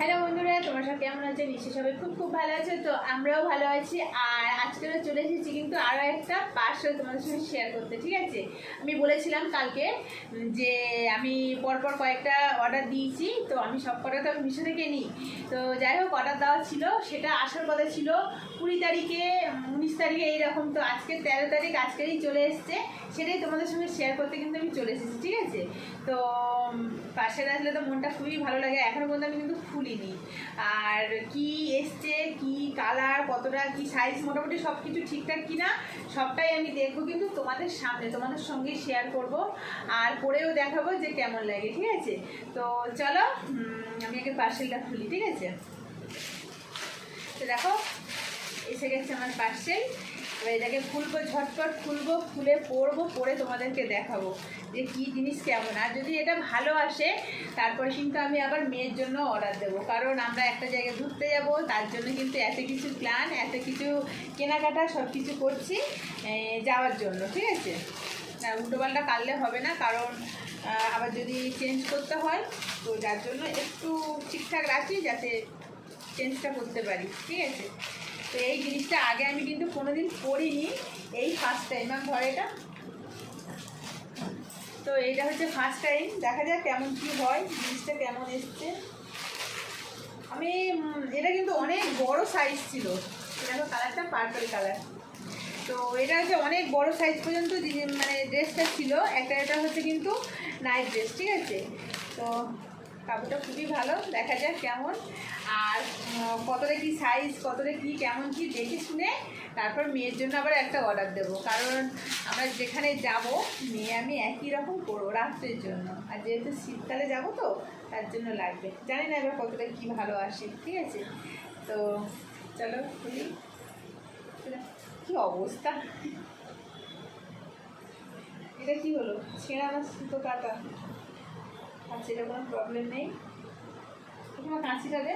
Hello বন্ধুরা, তোমার সব কেমন আছে? নিশ্চয়ই সবাই খুব খুব ভালো আছে, তো আমরাও ভালো আছি। আর আজকে তো চলে এসেছি কিন্তু আরও একটা পার্সেল তোমাদের সঙ্গে শেয়ার করতে, ঠিক আছে? আমি বলেছিলাম কালকে যে আমি পরপর কয়েকটা অর্ডার দিয়েছি, তো আমি সব কটা তো আমি মিশো থেকে নিই। তো যাই হোক অর্ডার দেওয়া ছিল, সেটা আসার কথা ছিল। কুড়ি তারিখে উনিশ তারিখে এইরকম, তো আজকে তেরো তারিখ আজকেরই চলে এসছে। সেটাই তোমাদের সঙ্গে শেয়ার করতে কিন্তু আমি চলে এসেছি, ঠিক আছে? তো পাশে আসলে তো মনটা খুবই ভালো লাগে। এখনও পর্যন্ত আমি কিন্তু খুলিনি আর কি এসছে, কি কালার কতটা, কি সাইজ মোটামুটি সব কিছু ঠিকঠাক কিনা, সবটাই আমি দেখব কিন্তু তোমাদের সামনে, তোমাদের সঙ্গে শেয়ার করব আর পরেও দেখাবো যে কেমন লাগে, ঠিক আছে? তো চলো আমি আগে পার্সেলটা খুলি, ঠিক আছে? তো দেখো, এসে গেছে আমার পার্সেল এবার এটাকে খুলবো, ঝটপট খুলবো, খুলে পরবো, পরে তোমাদেরকে দেখাবো। যে কী জিনিস কেমন। আর যদি এটা ভালো আসে, তারপরে কিন্তু আমি আবার মেয়ের জন্য অর্ডার দেবো। কারণ আমরা একটা জায়গায় ঘুরতে যাব, তার জন্য কিন্তু এত কিছু প্ল্যান এত কিছু কেনাকাটা সব কিছু করছি যাওয়ার জন্য, ঠিক আছে? না, উল্টোপাল্টা কাটলে হবে না, কারণ আবার যদি চেঞ্জ করতে হয়, তো যার জন্য একটু ঠিকঠাক রাখি যাতে চেঞ্জটা করতে পারি, ঠিক আছে? তো এই জিনিসটা আগে আমি কিন্তু কোনোদিন করিনি। এই ফার্স্ট টাইম আমি ধর এটা তো এইটা হচ্ছে ফার্স্ট টাইম দেখা যাক কেমন কি হয়, জিনিসটা কেমন এসছে। আমি এটা কিন্তু অনেক বড় সাইজ ছিল। দেখো কালারটা পার্পল কালার তো এটা হচ্ছে অনেক বড় সাইজ পর্যন্ত মানে ড্রেসটা ছিল। একটা এটা হচ্ছে কিন্তু নাইট ড্রেস ঠিক আছে? তো কাপড়টা খুবই ভালো, দেখা যাক কেমন। আর কতটা কি সাইজ কতটা কি কেমন কি দেখে শুনে তারপর মেয়ের জন্য আবার একটা অর্ডার দেবো। কারণ আমরা যেখানে যাব, মেয়ে আমি একই রকম করব রাত্রের জন্য। আর যেহেতু শীতকালে যাব তো, তার জন্য লাগবে। জানি না এবার কতটা কি ভালো আসে, ঠিক আছে? তো চলো খুলি কি অবস্থা? এটা কি হলো? ছেঁড়া না সুতো কাটা? এটা কোনো প্রবলেম নেই। তোমার কাঁচিটা দে।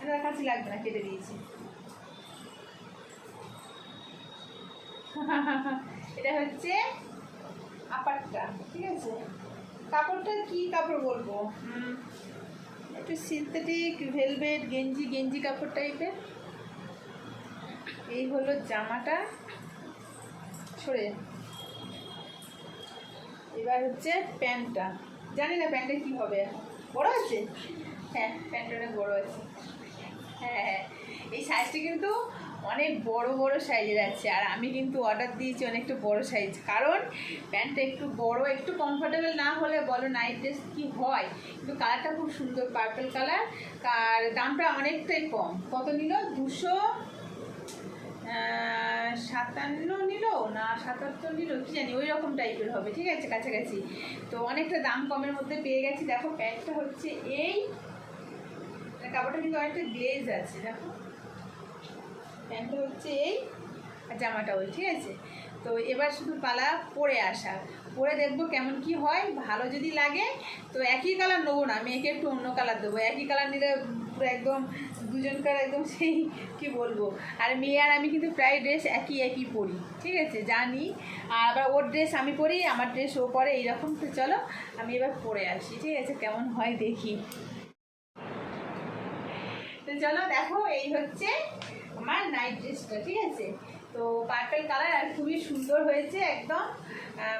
এটা কাঁচি লাগবে না, কেটে দিয়েছি। এটা হচ্ছে আপারটা, ঠিক আছে? কাপড়টা কি কাপড় বলব? একটু সিনথেটিক ভেলভেট গেঞ্জি গেঞ্জি কাপড় টাইপের এই হলো জামাটা। ছড়ে এবার হচ্ছে প্যান্টটা। জানি না প্যান্টটা কী হবে। বড় আছে? হ্যাঁ প্যান্টটা অনেক বড়ো আছে। হ্যাঁ হ্যাঁ এই সাইজটা কিন্তু অনেক বড় বড় সাইজের আছে। আর আমি কিন্তু অর্ডার দিয়েছি অনেকটা বড় সাইজ কারণ প্যান্টটা একটু বড়, একটু কমফোর্টেবল না হলে বলো নাইট ড্রেস কি হয়? কিন্তু কালারটা খুব সুন্দর পার্পল কালার আর দামটা অনেকটাই কম। কত নিল? দুশো সাতান্ন নিল না সাতাত্তর নিল, কি জানি, ওই রকম টাইপের হবে, ঠিক আছে, কাছাকাছি। তো অনেকটা দাম কমের মধ্যে পেয়ে গেছি। দেখো প্যান্টটা হচ্ছে এই কাপড়টা কিন্তু অনেকটা গ্লেজ আছে, দেখো। প্যান্টটা হচ্ছে এই আর জামাটা ওই, ঠিক আছে? তো এবার শুধু পালা পরে আসা। পরে দেখব কেমন কি হয়, ভালো যদি লাগে, তো একই কালার নেব না মেয়েকে একটু অন্য কালার দেবো। একই কালার নিলে পুরো একদম দুজনকার একদম সেই, কি বলব? আর মেয়ে আর আমি কিন্তু প্রায় ড্রেস একই একই পরি, ঠিক আছে? জানি। আর আবার ওর ড্রেস আমি পরি, আমার ড্রেস ও পরে, এইরকম। তো চলো, আমি এবার পরে আসি, ঠিক আছে? কেমন হয় দেখি। তো চলো, দেখো, এই হচ্ছে আমার নাইট ড্রেসটা ঠিক আছে? তো পার্পেল কালার আর খুবই সুন্দর হয়েছে একদম।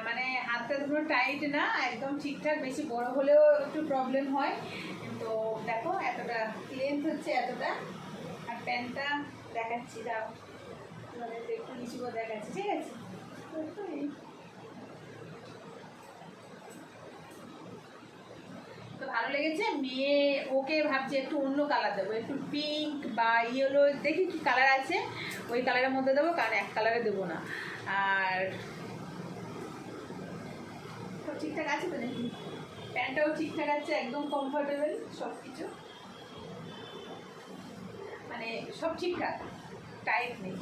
মানে হাতটা দুটো টাইট না, একদম ঠিকঠাক, বেশি বড় হলেও একটু প্রবলেম হয়। তো দেখো, এতটা লেন্থ হচ্ছে, এতটা। আর প্যান্টটা দেখাচ্ছি, দাও। তোমাদেরকে একটু নিচু করে দেখাচ্ছি, ঠিক আছে? তো ভালো লেগেছে? মেয়ে, ওকে ভাবছি একটু অন্য কালার দেবো। একটু পিঙ্ক বা ইয়েলো দেখি কি কালার আছে। ওই কালারের মধ্যে দেবো, কারণ এক কালারে দেবো না। আর তো ঠিকঠাক আছে তো নাকি? প্যান্টটাও ঠিকঠাক আছে, একদম কমফোর্টেবল সব কিছু মানে সব ঠিকঠাক টাইট নেই।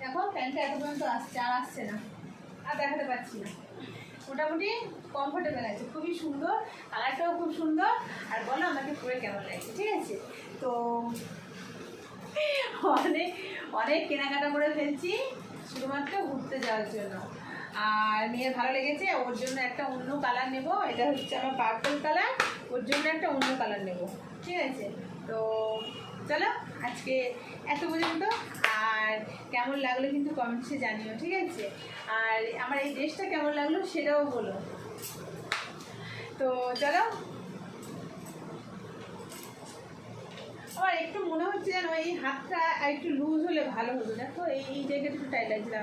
দেখো, প্যান্টটা এত পর্যন্ত আসছে, আর আসছে না। আর দেখাতে পাচ্ছি না। মোটামুটি কমফোর্টেবল আছে, খুবই সুন্দর কালারটাও খুব সুন্দর। আর বলো আমাকে পরে কেমন লাগছে ঠিক আছে? তো অনেক অনেক কেনাকাটা করে ফেলছি, শুধুমাত্র ঘুরতে যাওয়ার জন্য। আর মেয়ের ভালো লেগেছে, ওর জন্য একটা অন্য কালার নেব, এটা হচ্ছে আমার পার্পল কালার ওর জন্য একটা অন্য কালার নেব, ঠিক আছে? তো চলো, আজকে এত পর্যন্ত, আর কেমন লাগল কিন্তু কমেন্টসে জানিও, ঠিক আছে? আর আমার এই ড্রেসটা কেমন লাগল সেটাও বলো। তো চলো আমার একটু মনে হচ্ছে যেন এই হাতটা একটু লুজ হলে ভালো হতো। দেখো, এই এই জায়গাটা একটু টাইট লাগছে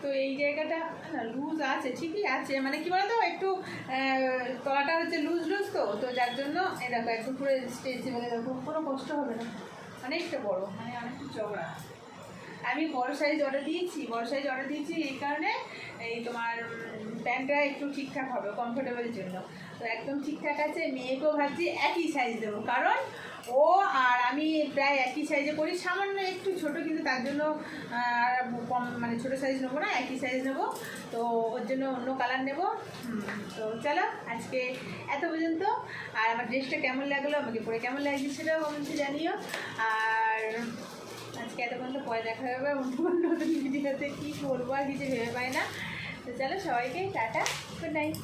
তো এই জায়গাটা, না লুজ আছে, ঠিকই আছে। মানে কি বলতো, একটু তলাটা হচ্ছে লুজ লুজ তো তো যার জন্য, এই দেখো একটু পুরো স্ট্রেচেবল দেখো, কোনো কষ্ট হবে না। অনেকটা বড় মানে অনেকটা চওড়া। আমি বড় সাইজ অর্ডার দিয়েছি বড় সাইজ অর্ডার দিয়েছি এই কারণে এই তোমার প্যান্টটা একটু ঠিকঠাক হবে কমফোর্টেবলের জন্য। তো একদম ঠিকঠাক আছে, মেয়েকেও ভাবছি একই সাইজ দেবো, কারণ ও আর আমি প্রায় একই সাইজে করি সামান্য একটু ছোট, কিন্তু তার জন্য, আর কম মানে ছোট সাইজ নেব না, একই সাইজ নেব। তো ওর জন্য অন্য কালার নেব। তো চলো, আজকে এত পর্যন্ত। আর আমার ড্রেসটা কেমন লাগল, আমাকে পরে কেমন লাগছে সেটাও কমেন্টে জানিও। আর আজকে এত পর্যন্ত পরে দেখা হবে, অন্য নতুন ভিডিওতে কী করব আর কিছু ভেবে পাই না। তো চলো সবাইকে টাটা গুড নাইট